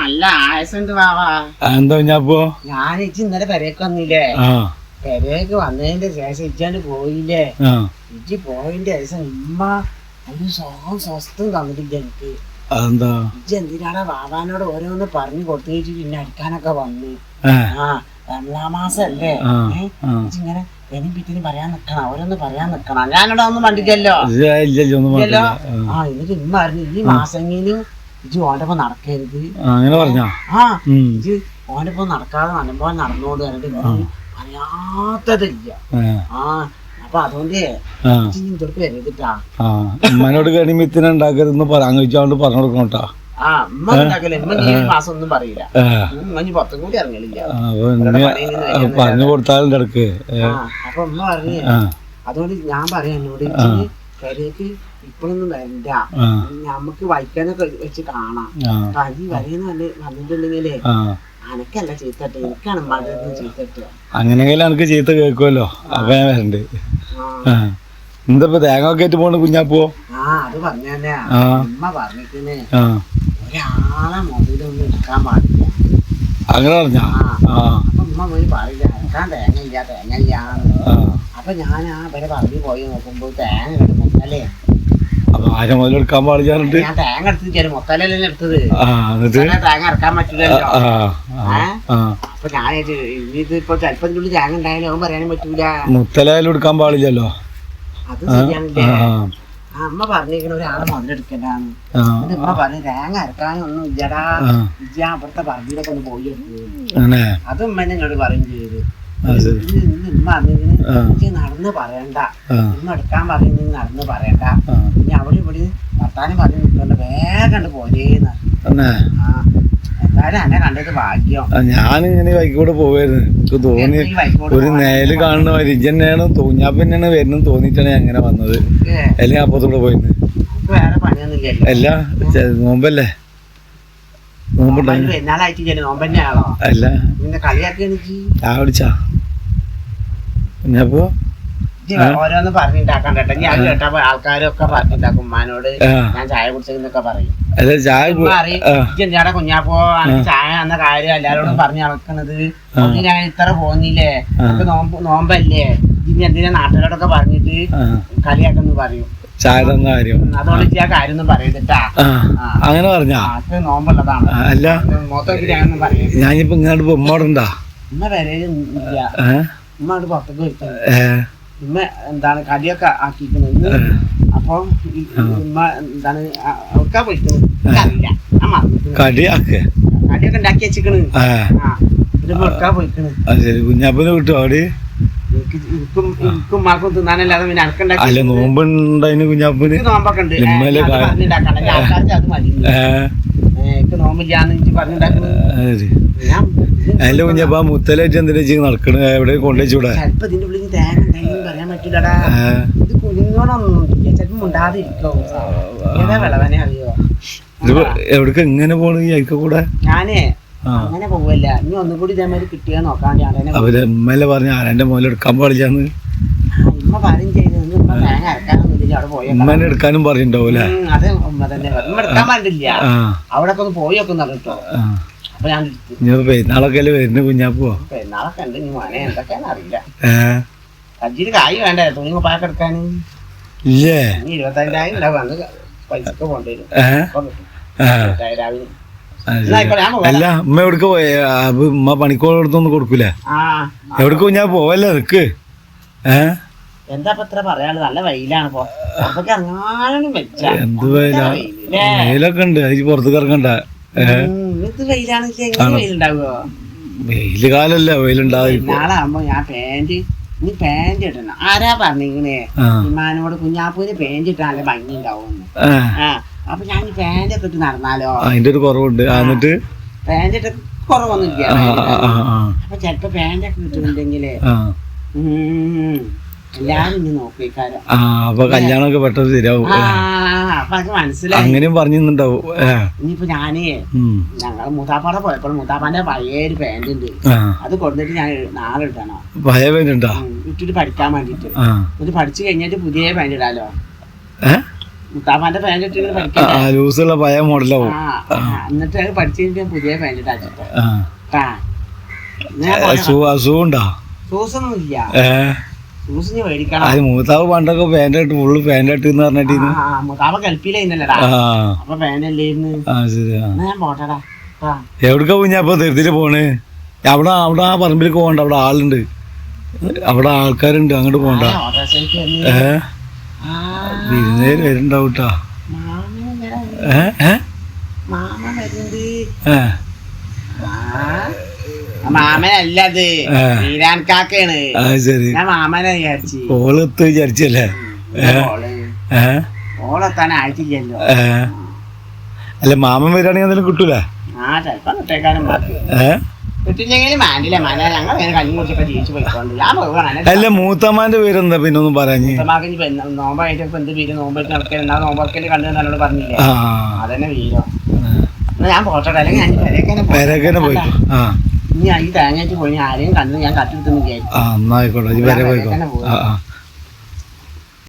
നല്ല ആയസുണ്ട് വാവാ. എന്താ കുഞ്ഞാപ്പോ ഞാൻ ഇച്ചി ഇന്നലെ പെരേക്ക് വന്നില്ലേ? പെരേക്ക് വന്നതിന്റെ ശേഷം ഇജ്ജാണ്ട് പോയില്ലേ? ഇജ്ജി പോയിന്റെ ശേഷം ഉമ്മ ഒരു സുഖം സ്വസ്ഥം തന്നിട്ടില്ല എനിക്ക്. ഇജ്ജ് എന്തിനാണ് വാവാനോട് ഓരോന്ന് പറഞ്ഞു കൊടുത്തേച്ച് പിന്നെ അടിക്കാനൊക്കെ വന്നു? ആ. രണ്ടാം ഇങ്ങനെ എനും പിറ്റിന് പറയാൻ നിക്കണം അവരൊന്ന് പറയാൻ നിക്കണം. ഞാനിവിടെ ഒന്നും കണ്ടില്ലല്ലോ. ആ. എന്നിട്ട് ഇന്നായിരുന്നു പറഞ്ഞു ഈ മാസെങ്കിലും ഇജ് ഓന്റെ നടക്കരുത്. ആ, അങ്ങനെ പറഞ്ഞോ? ആ ഇജ് ഒപ്പം നടക്കാതെ നല്ലപോലെ നടന്നോണ്ട് പറഞ്ഞിട്ട് പറയാത്തതില്ല. ആ. അപ്പൊ അതുകൊണ്ട് ഇതൊക്കെ വരരുതിട്ടാ ഉമ്മനോട് കണിമിത്തിനെ ഉണ്ടാക്കരുതെന്ന് പറയാൻ പറഞ്ഞു കൊടുക്കണം കേട്ടോ. ആ ഉമ്മ ഉണ്ടാക്കല. ഉമ്മ ഈ മാസം ഒന്നും പറയില്ല. ഏ, പുറത്തും കൂടി ഇറങ്ങലില്ല. ആ, അപ്പൊ ഇനി പറഞ്ഞു കൊടുത്താലും ഇടയ്ക്ക്. അപ്പൊ ഉമ്മ പറഞ്ഞു അതുകൊണ്ട് ഞാൻ പറയാം എന്നോട് പെരേക്ക് ഇപ്പോഴൊന്നും വരണ്ട. നമുക്ക് വായിക്കാനൊക്കെ വെച്ച് കാണാം. ആ. വരയെന്ന് വന്നിട്ടുണ്ടെങ്കിലേ അനക്കല്ല ചീത്തട്ട് എനിക്കാണ് മഴ ചീത്തട്ട്. അങ്ങനെയെങ്കിലും എനിക്ക് ചീത്ത കേൾക്കുമല്ലോ അപ്പൊ ഞാൻ വരണ്ട്. എന്താ തേങ്ങ ഒക്കെ ആയിട്ട് പോണ് കുഞ്ഞാപ്പോ ആ അത് പറഞ്ഞേ അമ്മ പറഞ്ഞിട്ടേ ഒരാളെ മൊബൈലൊന്നും എടുക്കാൻ പാടില്ല. അങ്ങനെ പറഞ്ഞാ? അപ്പൊ ഉമ്മ പോയി പറയില്ല എടുക്കാൻ തേങ്ങ ഇല്ല തേങ്ങ ഇല്ല അപ്പൊ ഞാൻ ആ വരെ പറഞ്ഞു പോയി നോക്കുമ്പോ തേങ്ങ കിട്ടും മുത്തലേ. ആരെ മുതൽ എടുക്കാൻ പാടില്ലാണ്ട് ഞാൻ തേങ്ങ എടുത്തിട്ട് മുത്തലല്ലേ എടുത്തത്? തേങ്ങ ഇറക്കാൻ പറ്റില്ലല്ലോ അപ്പൊ ഞാൻ ഇത് ഇപ്പൊ ചെലപ്പം ഉള്ളിൽ തേങ്ങ ഉണ്ടായാലും പറയാനും പറ്റൂല. മുത്തലായാലും എടുക്കാൻ പാടില്ലല്ലോ? അത് ശരിയാണല്ലേ? അമ്മ പറഞ്ഞിരിക്കണ ഒരാളെ എന്നിട്ട് ഉമ്മ പറഞ്ഞു തേങ്ങ അരക്കാനൊന്നും ഇല്ലടാ. ഇജ്ജ അവിടുത്തെ പറമ്പിലൊക്കെ ഒന്ന് പോയി അത് ഉമ്മ എന്നോട് പറയും ചെയ്ത്. ഉമ്മ പറഞ്ഞിങ്ങനെ നടന്ന് പറയണ്ട. ഉമ്മ എടുക്കാൻ പറയുന്നെങ്കിൽ നടന്ന് പറയണ്ട. പിന്നെ ഇനി അവിടെ ഇവിടെ വർത്താനം പറഞ്ഞു നിൽക്കണ്ട വേഗം പോരേന്ന്. ആ. ഞാനിങ്ങനെ ബൈക്കൂടെ പോവായിരുന്നു. എനിക്ക് തോന്നി ഒരു നേൽ കാണുന്ന വരിജന്നെയാണ് തോന്നിയാ വരുന്നത് തോന്നിയിട്ടാണ് തോന്നിട്ടാണ് അങ്ങനെ വന്നത്. അല്ലെങ്കിൽ അപ്പുറത്തൂടെ പോയിരുന്നു? അല്ല നോമ്പല്ലേ? നോമ്പല്ലേ അല്ല. കുടിച്ചാ? പിന്നപ്പോ ഓരോന്ന് പറഞ്ഞിണ്ടാക്കാൻ കേട്ടോ ഞാൻ കേട്ടപ്പോ ആൾക്കാരൊക്കെ പറഞ്ഞിണ്ടാക്കും. ഉമ്മാനോട് ഞാൻ ചായ കുടിച്ചെന്നൊക്കെ പറയും. "ഇജ്ജ് കുഞ്ഞാപ്പോ? ചായ എന്ന കാര്യം എല്ലാരോടും പറഞ്ഞു നടക്കണത്. ഞാൻ ഇത്ര പോന്നില്ലേ? നോമ്പ് നോമ്പല്ലേ? ഇനി എന്തിനാ നാട്ടുകാരോടൊക്കെ പറഞ്ഞിട്ട് കളിയാക്കെന്ന് പറയും. ചായ തന്ന കാര്യം. അങ്ങനെ പറഞ്ഞാ? അല്ല. ഞാനിപ്പോ ഇങ്ങോട്ട് ഉമ്മോടുണ്ടാ ഉമ്മ വരെ ഉമ്മ പുറത്തേക്ക് പോയിട്ടുണ്ട് ഏ. ഉമ്മ എന്താണ് കടിയൊക്കെ ആക്കിയിരിക്കുന്നത് അപ്പം ഉമ്മ എന്താണ് അവർക്കാ പോയിക്കുന്നത് അറിയില്ല ഞാൻ മറന്നിട്ടുണ്ട് കടിയാക്ക്? കടിയൊക്കെ ഉണ്ടാക്കി വെച്ചിക്കണ് ശരി. കുഞ്ഞാപ്പിന് കിട്ടും അവിടെ? അല്ല നോമ്പുണ്ടായിന് കുഞ്ഞാപ്പിന്? നോമ്പൊക്കെ ഉണ്ട്. നോമ്പില്ലാന്ന് ഞാൻ അതിന്റെ കുഞ്ഞപ്പ ആ മുത്തലായിട്ട് എന്തിനാ ചെയ്ത് നടക്കണ? എവിടെ അറിയോ? ഇത് എവിടേക്ക് എങ്ങനെ പോണു ഈ അയക്ക കൂടെ? ഞാനേ അങ്ങനെ പോവല്ല. ഇനി ഒന്നും കൂടി ഇതേമാതിരി കിട്ടിയാ നോക്കാൻ ഞാൻ അവർ ഉമ്മല്ലേ പറഞ്ഞ ആരാന്റെ മോലെ എടുക്കാൻ പാടില്ലാന്ന്? ഉമ്മ പറയും ചെയ്ത്. ഇന്ന് ഉമ്മ തേങ്ങ ഇറക്കാനൊന്നുമില്ല അവിടെ പോയോ ഉമ്മനെ എടുക്കാനും പറഞ്ഞിട്ടുണ്ടാവൂലേ അത് ഉമ്മ തന്നെ. ഉമ്മ എടുക്കാൻ പാടില്ല. അവിടെ ഒക്കെ ഒന്ന് പോയി ഒക്കെ കേട്ടോ. ഞാൻ പെരുന്നാളൊക്കെ അല്ലേ വരുന്ന കുഞ്ഞാപ്പോ? പെരുന്നാളൊക്കെ ഉണ്ട്. നീ മോനെ എന്തൊക്കെയാന്ന് അറിയില്ല. കജ്ജിന് കായ് വേണ്ടേ? തുണി കുപ്പായൊക്കെ എടുക്കാൻ? ഇല്ലേ? ഇരുപത്തഞ്ചായിരം ഉണ്ടാവും അന്ന് പൈസക്ക് കൊണ്ടുവരും. അല്ല ഉമ്മ എവിടക്ക് പോയ? ഉമ്മ പണിക്കോടത്തൊന്നും കൊടുക്കൂലേ? ആ ഞാൻ കുഞ്ഞാ പോവല്ലേ നിക്ക് ഏ? എന്താ ഇത്ര പറയാനുള്ളത്? നല്ല വെയിലാണ് എന്ത് വെയിലാ? വെയിലൊക്കെ ഉണ്ട്. അതിന് പുറത്തേക്ക് ഇറങ്ങണ്ട. വെയിൽ കാലല്ല വെയിലുണ്ടാവും നാളാകുമ്പോ ഞാൻ പാന്റ് നീ പാന്റ് ഇടണം. ആരാ പറഞ്ഞിങ്ങനെ ആ. ഇമാനോട് കുഞ്ഞാപ്പൂര് പാന്റ് ഇട്ടാൽ നല്ല ഭംഗി ഉണ്ടാവും അപ്പൊ ഞാൻ പാന്റ് ഒക്കെ ഇട്ട് നടന്നാലോ അതിന്റെ ഒരു കുറവുണ്ട്. എന്നിട്ട്? പാന്റ് ഇട്ട് കുറവൊന്നും ഇല്ല. അപ്പൊ ചെലപ്പോ പാന്റ് ഒക്കെ ഇട്ടിട്ടുണ്ടെങ്കിലേ ആ അപ്പൊ കല്യാണമൊക്കെ പെട്ടെന്ന് ശരിയാവും. അങ്ങനെയും പറഞ്ഞിട്ടുണ്ടാവും ഇനിയിപ്പോ ഞാനേ ഞങ്ങൾ മൂത്താപ്പാടെ പോയപ്പോൾ മൂത്താപ്പാന്റെ പഴയ ഒരു പാന്റ് ഉണ്ട് അത് കൊണ്ടിട്ട് ഞാൻ നാളെ ഇട്ടാണോ പഴയ പാന്റ് ഉണ്ടോ ഇട്ടിട്ട് പഠിക്കാൻ വേണ്ടിട്ട് ഇത് പഠിച്ചു കഴിഞ്ഞിട്ട് പുതിയ പാന്റ് ഇടാലോ? മുത്താപ്പാന്റെ പാന്റ് ഇട്ടിട്ട് ആ ലൂസുള്ള പഴയ മോഡലാവും. എന്നിട്ട് അത് പഠിച്ചിട്ട് പുതിയ പാന്റ് കേട്ടാ ഞാൻ അസുഖം അസുഖമുണ്ടോ ഷൂസൊന്നും ഇല്ല അത് മൂത്താവ് പണ്ടൊക്കെ പാന്റ് ഇട്ട് ഫുള്ള് പാന്റ് ഇട്ട് എന്ന് പറഞ്ഞിട്ട് മുത്താപ്പ ഗൾഫിലായിരുന്നല്ലടാ അപ്പൊ അല്ലായിരുന്നു ആ പോട്ടടാ. എവിടക്ക കുഞ്ഞാപ്പോ ധൃതിയിൽ പോണ്? അവിടെ അവിടെ ആ പറമ്പിലേക്ക് പോകണ്ട അവിടെ ആളുണ്ട്. അവിടെ ആൾക്കാരുണ്ട് അങ്ങോട്ട് പോകണ്ട ഏ? വിരുന്നേര് വരുന്നുണ്ടാവും കേട്ടാ മാമൻ വരാൻ ഏ ഏ? ആ. ആ. ശരി. മാമനെ വിചാരിച്ചു. ഓളെത്ത് വിചാരിച്ചല്ലേ? ഓളെത്താൻ ആയിട്ടില്ലല്ലോ. അല്ല മാമൻ വരാണെങ്കിൽ എന്തെങ്കിലും കിട്ടൂല? ആ ചിലപ്പോ കിട്ടേക്കാനും അല്ല മൂത്തമാന്റെ പേരെന്താ? പിന്നെ ഒന്നും പറഞ്ഞു എന്നോട് പറഞ്ഞില്ലേ? ആ. ഇനി ഈ തേങ്ങ പോയി ആരെയും കണ്ടു ഞാൻ കട്ടെടുത്തെന്ന് ആ എന്നാ ആയിക്കോട്ടെ ഇവരെ പോയിക്കോ. ആ ആ.